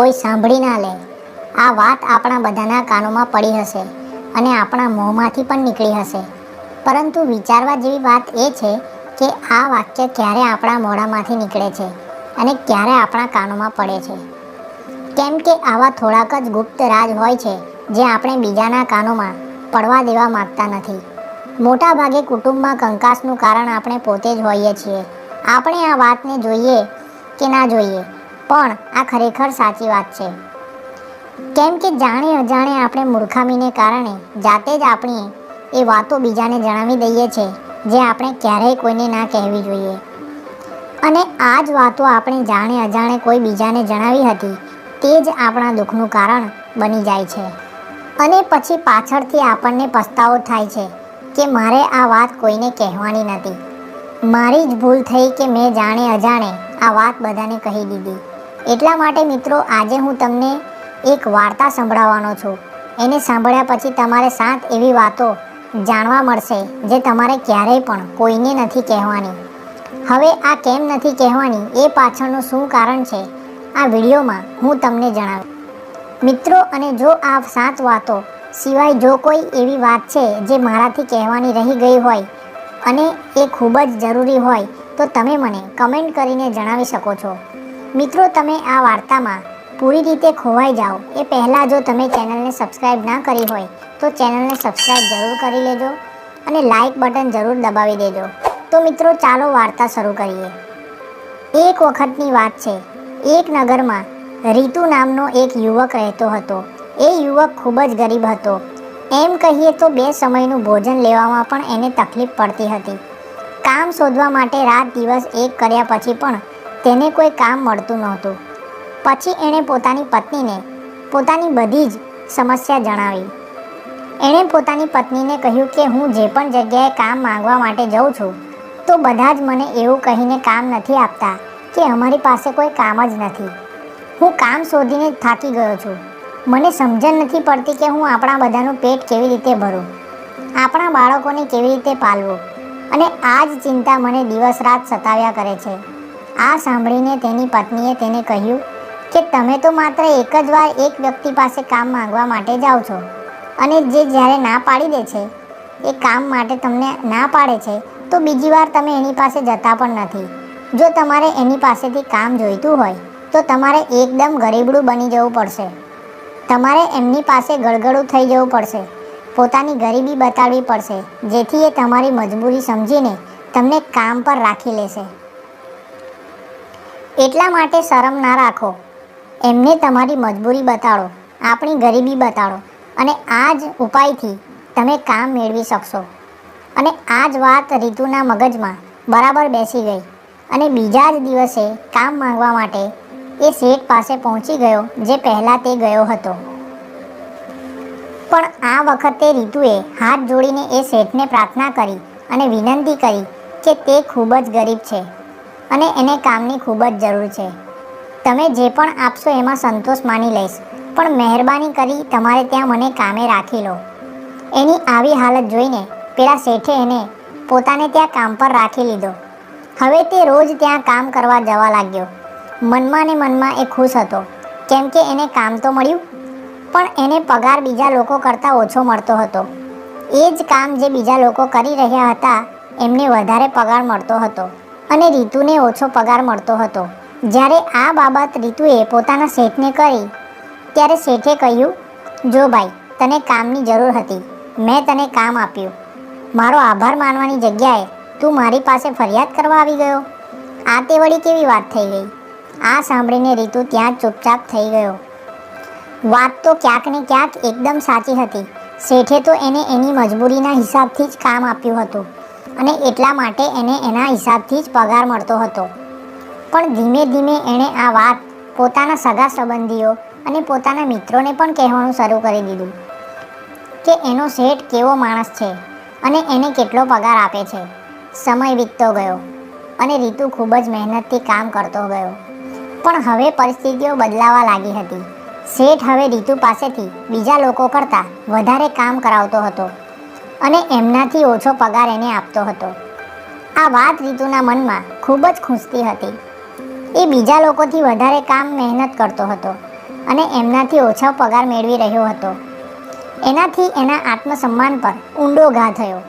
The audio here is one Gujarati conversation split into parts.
કોઈ સાંભળી ના લે. આ વાત આપણા બધાના કાનોમાં પડી હશે અને આપણા મોંમાંથી પણ નીકળી હશે. પરંતુ વિચારવા જેવી વાત એ છે કે આ વાક્ય ક્યારે આપણા મોઢામાંથી નીકળે છે અને ક્યારે આપણા કાનોમાં પડે છે. કેમ કે આવા થોડાક જ ગુપ્ત રાજ હોય છે જે આપણે બીજાના કાનોમાં પડવા દેવા માગતા નથી. મોટા ભાગે કુટુંબમાં કંકાસનું કારણ આપણે પોતે જ હોઈએ છીએ. આપણે આ વાતને જોઈએ કે ના જોઈએ. પણ આ ખરેખર સાચી વાત છે. કેમ કે જાણે અજાણે આપણે મૂર્ખામીને કારણે જાતે જ આપણી એ વાતો બીજાને જણાવી દઈએ છે, જે આપણે ક્યારેય કોઈને ના કહેવી જોઈએ. અને આ જ વાતો આપણે જાણે અજાણે કોઈ બીજાને જણાવી હતી, તે જ આપણા દુઃખનું કારણ બની જાય છે. અને પછી પાછળથી આપણને પસ્તાવો થાય છે કે મારે આ વાત કોઈને કહેવાની નથી. મારી જ ભૂલ થઈ કે મેં જાણે અજાણે આ વાત બધાને કહી દીધી. એટલા માટે મિત્રો આજે હું તમને એક વાર્તા સંભળાવવાનો છું. એને સાંભળ્યા પછી તમારે સાત એવી વાતો જાણવા મળશે જે તમારે ક્યારેય પણ કોઈને નથી કહેવાની. હવે આ કેમ નથી કહેવાની એ પાછળનું શું કારણ છે આ વિડીયોમાં હું તમને જણાવું મિત્રો અને જો આ સાત વાતો સિવાય જો કોઈ એવી વાત છે જે મારાથી કહેવાની રહી ગઈ હોય અને એ ખૂબ જ જરૂરી હોય તો તમે મને કમેન્ટ કરીને જણાવી શકો છો. મિત્રો, તમે આ વાર્તામાં પૂરી રીતે ખોવાઈ જાઓ. એ પહેલાં જો તમે ચેનલને સબસ્ક્રાઈબ ના કરી હોય, તો ચેનલને સબસ્ક્રાઈબ જરૂર કરી લેજો અને લાઇક બટન જરૂર દબાવી દેજો. તો મિત્રો, ચાલો વાર્તા શરૂ કરીએ. એક વખતની વાત છે. એક નગરમાં રીતુ નામનો એક યુવક રહેતો હતો. એ યુવક ખૂબ જ ગરીબ હતો. એમ કહીએ તો બે સમયનું ભોજન લેવામાં પણ એને તકલીફ પડતી હતી. કામ શોધવા માટે રાત દિવસ એક કર્યા પછી પણ તેને કોઈ કામ મળતું નહોતું. પછી એણે પોતાની પત્નીને, પોતાની બધી જ સમસ્યા જણાવી. એણે પોતાની પત્નીને કહ્યું કે હું જે પણ જગ્યાએ કામ માંગવા માટે જઉં છું, તો બધા જ મને એવું કહીને કામ નથી આપતા કે અમારી પાસે કોઈ કામ જ નથી. હું કામ શોધીને થાકી ગયો છું. મને સમજણ નથી પડતી કે હું આપણા બધાનું પેટ કેવી રીતે ભરું, આપણા બાળકોને કેવી રીતે પાલવું. અને આ જ ચિંતા મને દિવસ રાત સતાવ્યા કરે છે. આ સાંભળીને તેની પત્નીએ તેને કહ્યું કે તમે તો માત્ર એક જ વાર એક વ્યક્તિ પાસે કામ માંગવા માટે જાઓ છો અને જે જ્યારે ના પાડી દે છે, એ કામ માટે તમને ના પાડે છે, તો બીજી વાર તમે એની પાસે જતા પણ નથી. જો તમારે એની પાસેથી કામ જોઈતું હોય, તો તમારે એકદમ ગરીબડું બની જવું પડશે. તમારે એમની પાસે ગળગળું થઈ જવું પડશે. પોતાની ગરીબી બતાડવી પડશે, જેથી એ તમારી મજબૂરી સમજીને તમને કામ પર રાખી લેશે. એટલા માટે શરમ ના રાખો. એમને તમારી મજબૂરી બતાડો, આપણી ગરીબી બતાડો અને આ જ ઉપાયથી તમે કામ મેળવી શકશો. અને આ જ વાત રીતુના મગજમાં બરાબર બેસી ગઈ અને બીજા જ દિવસે કામ માંગવા માટે એ શેઠ પાસે પહોંચી ગયો જે પહેલાં તે ગયો હતો. પણ આ વખતે રીતુએ હાથ જોડીને એ શેઠને પ્રાર્થના કરી અને વિનંતી કરી કે તે ખૂબ જ ગરીબ છે. અને એને કામની ખૂબ જ જરૂર છે. તમે જે પણ આપશો એમાં સંતોષ માની લઈશ, પણ મહેરબાની કરી તમારે ત્યાં મને કામે રાખી લો. એની આવી હાલત જોઈને પેલા શેઠે એને પોતાને ત્યાં કામ પર રાખી લીધો. હવે તે રોજ ત્યાં કામ કરવા જવા લાગ્યો. મનમાં ને મનમાં એ ખુશ હતો. કેમ કે એને કામ તો મળ્યું, પણ એને પગાર બીજા લોકો કરતાં ઓછો મળતો હતો. એ જ કામ જે બીજા લોકો કરી રહ્યા હતા, એમને વધારે પગાર મળતો હતો. અને રીતુને ઓછો પગાર મળતો હતો. જ્યારે આ બાબત રીતુએ પોતાના શેઠને કરી, ત્યારે શેઠે કહ્યું, જો ભાઈ, તને કામની જરૂર હતી. મેં તને કામ આપ્યું. મારો આભાર માનવાની જગ્યાએ તું મારી પાસે ફરિયાદ કરવા આવી ગયો. આ તે વળી કેવી વાત થઈ ગઈ? આ સાંભળીને રીતુ ત્યાં ચૂપચાપ થઈ ગયો. વાત તો ક્યાંક ને ક્યાંક એકદમ સાચી હતી. શેઠે તો એને એની મજબૂરીના હિસાબથી જ કામ આપ્યું હતું. અને એટલા માટે એને એના હિસાબથી જ પગાર મળતો હતો. પણ ધીમે ધીમે એણે આ વાત પોતાના સગા સંબંધીઓ અને પોતાના મિત્રોને પણ કહેવાનું શરૂ કરી દીધું કે એનો શેઠ કેવો માણસ છે અને એને કેટલો પગાર આપે છે. સમય વીતતો ગયો અને રીતુ ખૂબ જ મહેનતથી કામ કરતો ગયો. પણ હવે પરિસ્થિતિઓ બદલાવા લાગી હતી. શેઠ હવે રીતુ પાસેથી બીજા લોકો કરતાં વધારે કામ કરાવતો હતો. અને એમનાથી ઓછો પગાર એને આપતો હતો. આ વાત રીતુના મનમાં ખૂબ જ ખૂંચતી હતી. એ બીજા લોકોથી વધારે કામ મહેનત કરતો હતો અને એમનાથી ઓછો પગાર મેળવી રહ્યો હતો. એનાથી એના આત્મસન્માન પર ઊંડો ઘા થયો.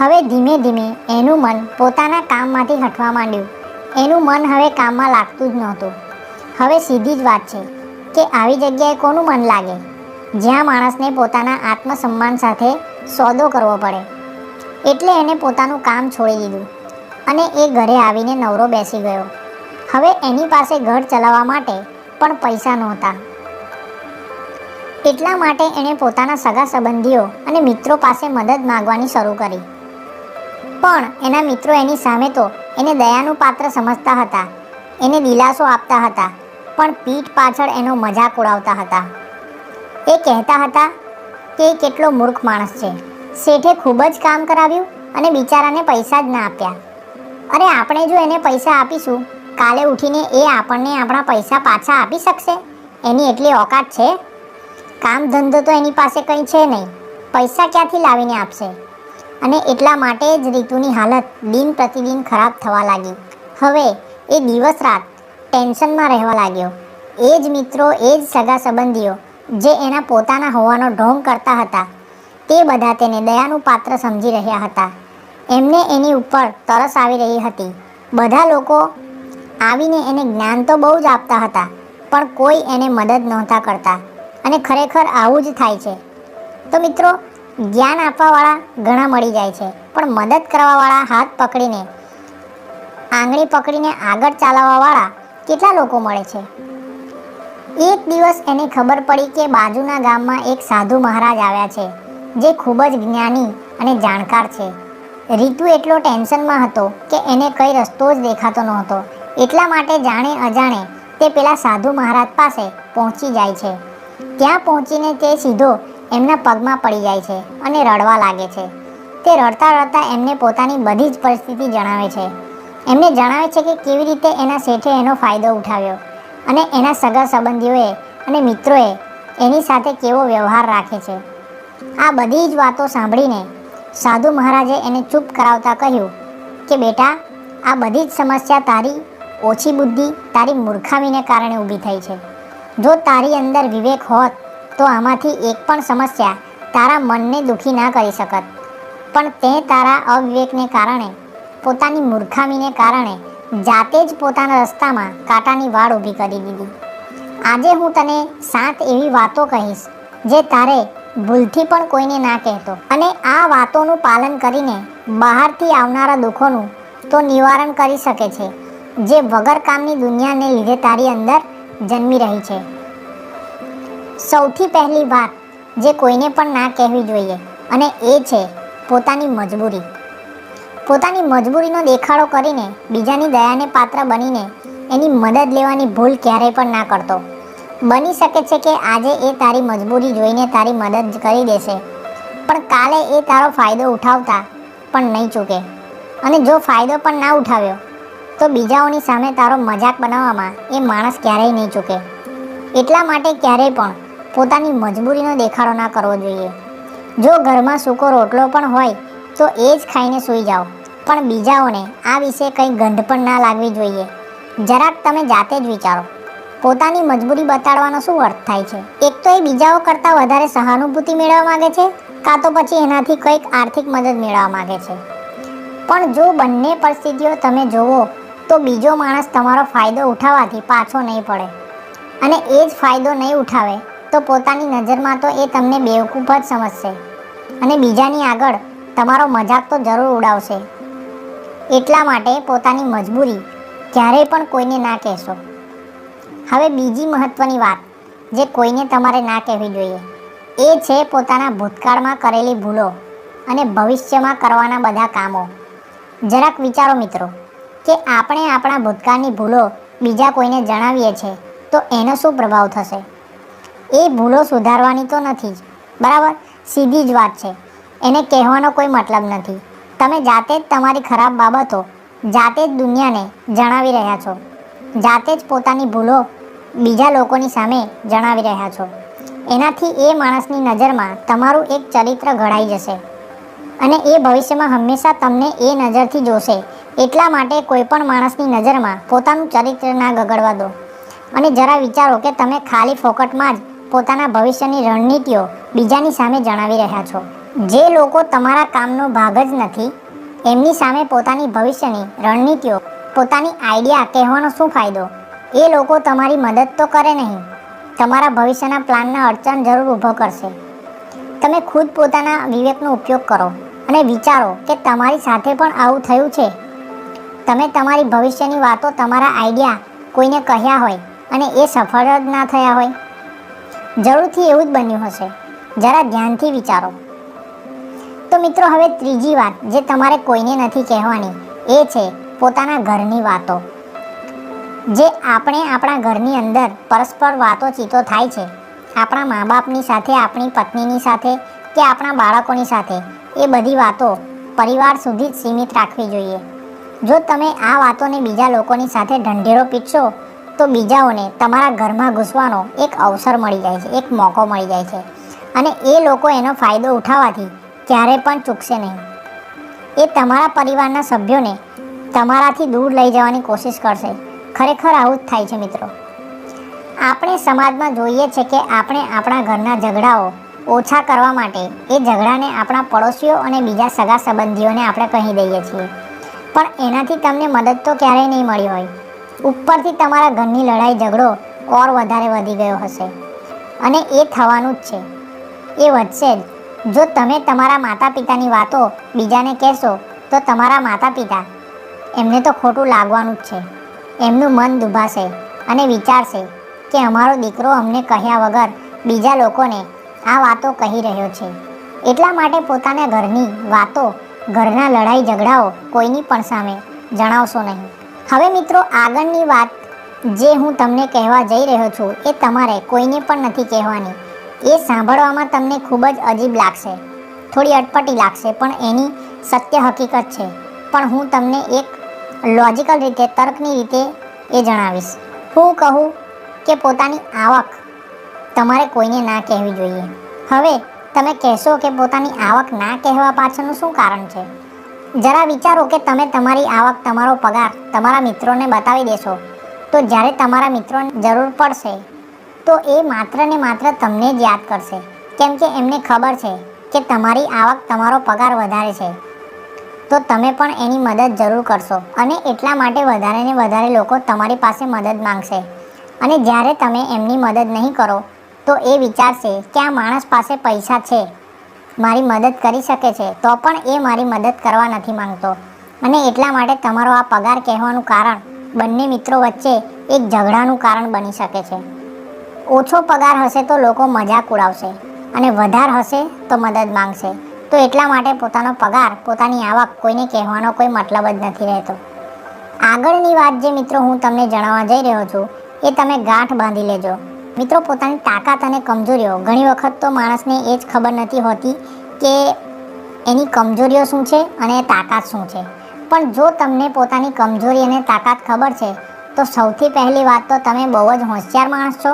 હવે ધીમે ધીમે એનું મન પોતાના કામમાંથી હટવા માંડ્યું. એનું મન હવે કામમાં લાગતું જ નહોતું. હવે સીધી જ વાત છે કે આવી જગ્યાએ કોનું મન લાગે? જ્યાં માણસને પોતાના આત્મસન્માન સાથે સોદો કરવો પડે. એટલે એને પોતાનું કામ છોડી દીધું અને એ ઘરે આવીને નવરો બેસી ગયો. હવે એની પાસે ઘર ચલાવવા માટે પણ પૈસા નહોતા. એટલા માટે એણે પોતાના સગા સંબંધીઓ અને મિત્રો પાસે મદદ માંગવાની શરૂ કરી. પણ એના મિત્રો એની સામે તો એને દયાનું પાત્ર સમજતા હતા, એને દિલાસો આપતા હતા, પણ પીઠ પાછળ એનો મજાક ઉડાવતા હતા. એ કહેતા હતા કે એ કેટલો મૂર્ખ માણસ છે. શેઠે ખૂબ જ કામ કરાવ્યું અને બિચારાને પૈસા જ ના આપ્યા. અરે આપણે જો એને પૈસા આપીશું, કાલે ઉઠીને એ આપણને આપણા પૈસા પાછા આપી શકશે? એની એટલી ઓકાત છે? કામ ધંધો તો એની પાસે કંઈ છે નહીં. પૈસા ક્યાંથી લાવીને આપશે? અને એટલા માટે જ રીતુની હાલત દિન પ્રતિદિન ખરાબ થવા લાગી. હવે એ દિવસ રાત ટેન્શનમાં રહેવા લાગ્યો. એ જ મિત્રો, એ જ સગા સંબંધીઓ જે એના પોતાના હોવાનો ઢોંગ કરતા હતા, તે બધા તેને દયાનું પાત્ર સમજી રહ્યા હતા. એમને એની ઉપર તરસ આવી રહી હતી. બધા લોકો આવીને એને જ્ઞાન તો બહુ જ આપતા હતા, પણ કોઈ એને મદદ નહોતા કરતા. અને ખરેખર આવું જ થાય છે. તો મિત્રો, જ્ઞાન આપવાવાળા ઘણા મળી જાય છે, પણ મદદ કરવાવાળા હાથ પકડીને, આંગળી પકડીને આગળ ચાલવાવાળા કેટલા લોકો મળે છે? એક દિવસ એને ખબર પડી કે બાજુના ગામમાં એક સાધુ મહારાજ આવ્યા છે, જે ખૂબ જ જ્ઞાની અને જાણકાર છે. રીતુ એટલો ટેન્શનમાં હતો કે એને કઈ રસ્તો જ દેખાતો નહોતો. એટલા માટે જાણે અજાણે તે પેલા સાધુ મહારાજ પાસે પહોંચી જાય છે. ત્યાં પહોંચીને તે સીધો એમના પગમાં પડી જાય છે અને રડવા લાગે છે. તે રડતા રડતા એમને પોતાની બધી જ પરિસ્થિતિ જણાવે છે. એમને જણાવે છે કે કેવી રીતે એના શેઠે એનો ફાયદો ઉઠાવ્યો. અને એના સગા સંબંધીઓએ અને મિત્રોએ એની સાથે કેવો વ્યવહાર રાખે છે. આ બધી જ વાતો સાંભળીને સાધુ મહારાજે એને ચૂપ કરાવતા કહ્યું કે, બેટા, આ બધી જ સમસ્યા તારી ઓછી બુદ્ધિ, તારી મૂર્ખામીને કારણે ઊભી થઈ છે. જો તારી અંદર વિવેક હોત, તો આમાંથી એક પણ સમસ્યા તારા મનને દુખી ના કરી શકત. પણ તે તારા અવિવેકને કારણે, પોતાની મૂર્ખામીને કારણે જાતે જ પોતાના રસ્તામાં કાંટાની વાડ ઊભી કરી દીધી. આજે હું તને સાત એવી વાતો કહીશ, જે તારે ભૂલથી પણ કોઈને ના કહેતો. અને આ વાતોનું પાલન કરીને બહારથી આવનારા દુઃખોનું તો નિવારણ કરી શકે છે, જે વગર કામની દુનિયાને લીધે તારી અંદર જન્મી રહી છે. સૌથી પહેલી વાત જે કોઈને પણ ના કહેવી જોઈએ, અને એ છે પોતાની મજબૂરી. પોતાની મજબૂરીનો દેખાડો કરીને, બીજાની દયાને પાત્ર બનીને એની મદદ લેવાની ભૂલ ક્યારેય પણ ના કરતો. બની શકે છે કે આજે એ તારી મજબૂરી જોઈને તારી મદદ કરી દેશે. પણ કાલે એ તારો ફાયદો ઉઠાવતા પણ નહીં ચૂકે. અને જો ફાયદો પણ ના ઉઠાવ્યો, તો બીજાઓની સામે તારો મજાક બનાવવામાં એ માણસ ક્યારેય નહીં ચૂકે. એટલા માટે ક્યારેય પણ પોતાની મજબૂરીનો દેખાડો ના કરવો જોઈએ. જો ઘરમાં સૂકો રોટલો પણ હોય તો એ જ ખાઈને સૂઈ જાઓ. પણ બીજાઓને આ વિશે કંઈ ગંધ પણ ના લાગવી જોઈએ. જરાક તમે જાતે જ વિચારો. પોતાની મજબૂરી બતાડવાનો શું અર્થ થાય છે? એક તો એ બીજાઓ કરતાં વધારે સહાનુભૂતિ મેળવવા માંગે છે, કાં તો પછી એનાથી કંઈક આર્થિક મદદ મેળવવા માંગે છે. પણ જો બંને પરિસ્થિતિઓ તમે જોવો, તો બીજો માણસ તમારો ફાયદો ઉઠાવવાથી પાછો નહીં પડે. અને એ જ ફાયદો નહીં ઉઠાવે, તો પોતાની નજરમાં તો એ તમને બેવકૂફ જ સમજશે. અને બીજાની આગળ તમારો મજાક તો જરૂર ઉડાવશે. એટલા માટે પોતાની મજબૂરી ક્યારેય પણ કોઈને ના કહેશો. હવે બીજી મહત્ત્વની વાત જે કોઈને તમારે ના કહેવી જોઈએ, એ છે પોતાના ભૂતકાળમાં કરેલી ભૂલો અને ભવિષ્યમાં કરવાના બધા કામો. જરાક વિચારો મિત્રો, કે આપણે આપણા ભૂતકાળની ભૂલો બીજા કોઈને જણાવીએ છીએ તો એનો શું પ્રભાવ થશે? એ ભૂલો સુધારવાની તો નથી જ, બરાબર? સીધી જ વાત છે. એને કહેવાનો કોઈ મતલબ નથી. તમે જાતે જ તમારી ખરાબ બાબતો જાતે જ દુનિયાને જણાવી રહ્યા છો. જાતે જ પોતાની ભૂલો બીજા લોકોની સામે જણાવી રહ્યા છો. એનાથી એ માણસની નજરમાં તમારું એક ચરિત્ર ઘડાઈ જશે. અને એ ભવિષ્યમાં હંમેશા તમને એ નજરથી જોશે. એટલા માટે કોઈ પણ માણસની નજરમાં પોતાનું ચરિત્ર ના ગગડવા દો. અને જરા વિચારો કે તમે ખાલી ફોકટમાં જ પોતાના ભવિષ્યની રણનીતિઓ બીજાની સામે જણાવી રહ્યા છો. જે લોકો તમારા કામનો ભાગ જ નથી, એમની સામે પોતાની ભવિષ્યની રણનીતિઓ, પોતાની આઈડિયા કહેવાનો શું ફાયદો? એ લોકો તમારી મદદ તો કરે નહીં. તમારા ભવિષ્યના પ્લાનના અડચણ જરૂર ઊભો કરશે. તમે ખુદ પોતાના વિવેકનો ઉપયોગ કરો અને વિચારો કે તમારી સાથે પણ આવું થયું છે. તમે તમારી ભવિષ્યની વાતો તમારા આઈડિયા કોઈને કહ્યા હોય અને એ સફળ જ ના થયા હોય. જરૂરથી એવું જ બન્યું હશે. જરા ધ્યાનથી વિચારો. તો મિત્રો હવે ત્રીજી વાત, જે તમારે કોઈને નથી કહેવાની, એ છે પોતાના ઘરની વાતો. જે આપણે આપણા ઘરની અંદર પરસ્પર વાતો ચીતો થાય છે, આપણા મા બાપની સાથે, આપણી પત્નીની સાથે કે આપણા બાળકોની સાથે, એ બધી વાતો પરિવાર સુધી જ સીમિત રાખવી જોઈએ. જો તમે આ વાતોને બીજા લોકોની સાથે ઢંઢેરો પીટશો, તો બીજાઓને તમારા ઘરમાં ઘૂસવાનો એક અવસર મળી જાય છે, એક મોકો મળી જાય છે. અને એ લોકો એનો ફાયદો ઉઠાવવાથી ક્યારે પણ ચૂકશે નહીં. એ તમારા પરિવારના સભ્યોને તમારાથી દૂર લઈ જવાની કોશિશ કરશે. ખરેખર આવું જ થાય છે મિત્રો. આપણે સમાજમાં જોઈએ છે કે આપણે આપણા ઘરના ઝઘડાઓ ઓછા કરવા માટે એ ઝઘડાને આપણા પડોશીઓ અને બીજા સગા સંબંધીઓને આપણે કહી દઈએ છીએ. પણ એનાથી તમને મદદ તો ક્યારેય નહીં મળી હોય. ઉપરથી તમારા ઘરની લડાઈ ઝઘડો ઓર વધારે વધી ગયો હશે. અને એ થવાનું જ છે. એ વધશે જ. જો તમે તમારા માતા પિતાની વાતો બીજાને કહેશો, તો તમારા માતા પિતા એમને તો ખોટું લાગવાનું જ છે. એમનું મન દુભાશે અને વિચારશે કે અમારો દીકરો અમને કહ્યા વગર બીજા લોકોને આ વાતો કહી રહ્યો છે. એટલા માટે પોતાના ઘરની વાતો, ઘરના લડાઈ ઝઘડાઓ કોઈની પણ સામે જણાવશો નહીં. હવે મિત્રો, આગળની વાત જે હું તમને કહેવા જઈ રહ્યો છું એ તમારે કોઈને પણ નથી કહેવાની. એ સાંભળવામાં તમને ખૂબ જ અજીબ લાગશે. થોડી અટપટી લાગશે, પણ એની સત્ય હકીકત છે. પણ હું તમને એક લોજિકલ રીતે, તર્કની રીતે એ જણાવીશ. હું કહું કે પોતાની આવક તમારે કોઈને ના કહેવી જોઈએ. હવે, તમે કહેશો કે પોતાની આવક ના કહેવા પાછળનું શું કારણ છે? જરા વિચારો કે તમે તમારી આવક, તમારો પગાર તમારા મિત્રોને બતાવી દેશો. તો જ્યારે તમારા મિત્રોને જરૂર પડશે તો એ માત્ર ને માત્ર તમને જ યાદ કરશે. કેમ કે એમને ખબર છે કે તમારી આવક તમારો પગાર વધારે છે. તો તમે પણ એની મદદ જરૂર કરશો અને એટલા માટે વધારે ને વધારે લોકો તમારી પાસે મદદ માંગશે. અને જ્યારે તમે એમની મદદ નહીં કરો, તો એ વિચારશે કે આ માણસ પાસે પૈસા છે. મારી મદદ કરી શકે છે, તો પણ એ મારી મદદ કરવા નથી માંગતો. અને એટલા માટે તમારો આ પગાર કહેવાનું કારણ બંને મિત્રો વચ્ચે એક ઝઘડાનું કારણ બની શકે છે. ઓછો પગાર હશે તો લોકો મજાક ઉડાવશે અને વધાર હશે તો મદદ માંગશે. તો એટલા માટે પોતાનો પગાર, પોતાની આવક કોઈને કહેવાનો કોઈ મતલબ જ નથી રહેતો. આગળની વાત જે મિત્રો હું તમને જણાવવા જઈ રહ્યો છું, એ તમે ગાંઠ બાંધી લેજો. મિત્રો, પોતાની તાકાત અને કમજોરીઓ. ઘણી વખત તો માણસને એ જ ખબર નથી હોતી કે એની કમજોરીઓ શું છે અને તાકાત શું છે. પણ જો તમને પોતાની કમજોરી અને તાકાત ખબર છે, તો સૌથી પહેલી વાત તો તમે બહુ જ હોશિયાર માણસ છો.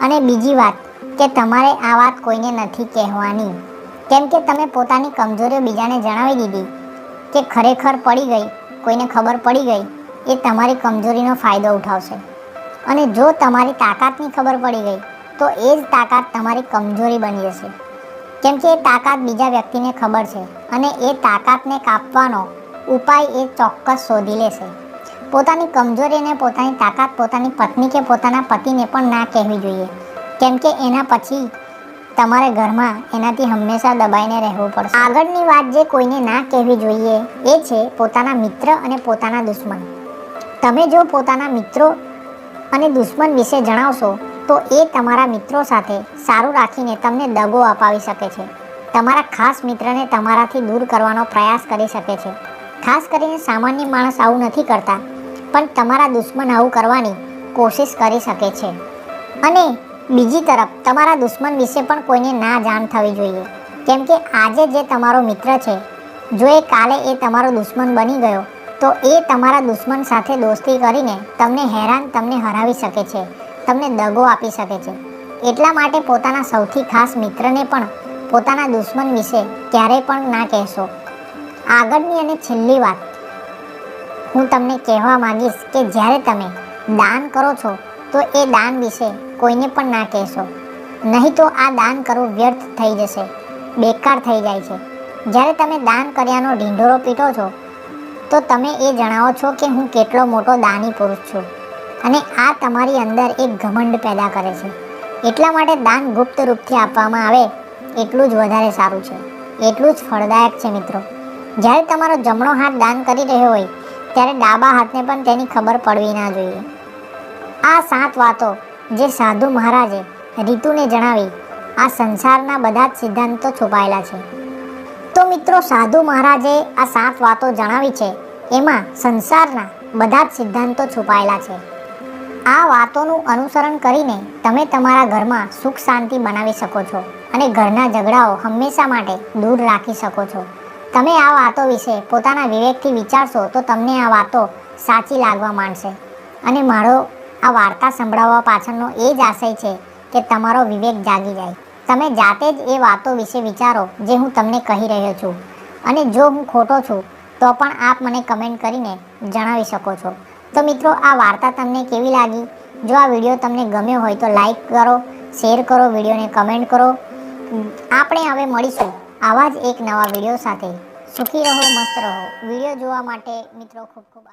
અને બીજી વાત કે તમારે આ વાત કોઈને નથી કહેવાની. કેમ કે તમે પોતાની કમજોરીઓ બીજાને જણાવી દીધી કે ખરેખર પડી ગઈ, કોઈને ખબર પડી ગઈ, એ તમારી કમજોરીનો ફાયદો ઉઠાવશે. અને જો તમારી તાકાતની ખબર પડી ગઈ, તો એ જ તાકાત તમારી કમજોરી બની જશે. કેમ કે એ તાકાત બીજા વ્યક્તિને ખબર છે અને એ તાકાતને કાપવાનો ઉપાય એ ચોક્કસ શોધી લેશે. પોતાની કમજોરીને પોતાની તાકાત, પોતાની પત્ની કે પોતાના પતિને પણ ના કહેવી જોઈએ. કેમ કે એના પછી તમારે ઘરમાં એનાથી હંમેશા દબાઈને રહેવું પડશે. આગળની વાત જે કોઈને ના કહેવી જોઈએ એ છે પોતાના મિત્ર અને પોતાના દુશ્મન. તમે જો પોતાના મિત્રો અને દુશ્મન વિશે જણાવશો, તો એ તમારા મિત્રો સાથે સારું રાખીને તમને દગો અપાવી શકે છે. તમારા ખાસ મિત્રને તમારાથી દૂર કરવાનો પ્રયાસ કરી શકે છે. ખાસ કરીને સામાન્ય માણસ આવું નથી કરતા. પણ તમારા દુશ્મન આવું કરવાની કોશિશ કરી શકે છે. અને બીજી તરફ, તમારા દુશ્મન વિશે પણ કોઈને ના જાણ થવી જોઈએ. કેમ કે આજે જે તમારો મિત્ર છે, જો એ કાલે એ તમારો દુશ્મન બની ગયો, તો એ તમારા દુશ્મન સાથે દોસ્તી કરીને તમને હેરાન તમને હરાવી શકે છે, તમને દગો આપી શકે છે. એટલા માટે પોતાના સૌથી ખાસ મિત્રને પણ પોતાના દુશ્મન વિશે ક્યારેય પણ ના કહેશો. આગળની અને છેલ્લી વાત. હું તમને કહેવા માંગીશ કે જ્યારે તમે દાન કરો છો, તો એ દાન વિશે કોઈને પણ ના કહેશો. નહીં તો આ દાન કરવું વ્યર્થ થઈ જશે, બેકાર થઈ જાય છે. જ્યારે તમે દાન કર્યાનો ઢીંઢોરો પીટો છો, તો તમે એ જણાવો છો કે હું કેટલો મોટો દાની પુરુષ છું અને આ તમારી અંદર એક ઘમંડ પેદા કરે છે. એટલા માટે દાન ગુપ્ત રૂપથી આપવામાં આવે, એટલું જ વધારે સારું છે. એટલું જ ફળદાયક છે મિત્રો. જ્યારે તમારો જમણો હાથ દાન કરી રહ્યો હોય ત્યારે ડાબા હાથને પણ તેની ખબર પડવી ના જોઈએ. આ સાત વાતો જે સાધુ મહારાજે રીતુને જણાવી, આ સંસારના બધા જ સિદ્ધાંતો છુપાયેલા છે. તો મિત્રો, સાધુ મહારાજે આ સાત વાતો જણાવી છે, એમાં સંસારના બધા જ સિદ્ધાંતો છુપાયેલા છે. આ વાતોનું અનુસરણ કરીને તમે તમારા ઘરમાં સુખ શાંતિ બનાવી શકો છો અને ઘરના ઝઘડાઓ હંમેશા માટે દૂર રાખી શકો છો. તમે આ વાતો વિશે પોતાના વિવેકથી વિચારશો તો તમને આ વાતો સાચી લાગવા માંડશે. અને મારો આ વાર્તા સંભળાવવા પાછળનો એ જ આશય છે કે તમારો વિવેક જાગી જાય. તમે જાતે જ એ વાતો વિશે વિચારો જે હું તમને કહી રહ્યો છું. અને જો હું ખોટો છું, તો પણ આપ મને કમેન્ટ કરીને જણાવી શકો છો. તો મિત્રો, આ વાર્તા તમને કેવી લાગી? જો આ વીડિયો તમને ગમ્યો હોય તો લાઈક કરો, શેર કરો, વિડીયોને કમેન્ટ કરો. આપણે હવે મળીશું આવા જ એક નવા વીડિયો સાથે. સુખી રહો મસ્ત રહો વીડિયો જોવા માટે મિત્રો ખૂબ ખૂબ.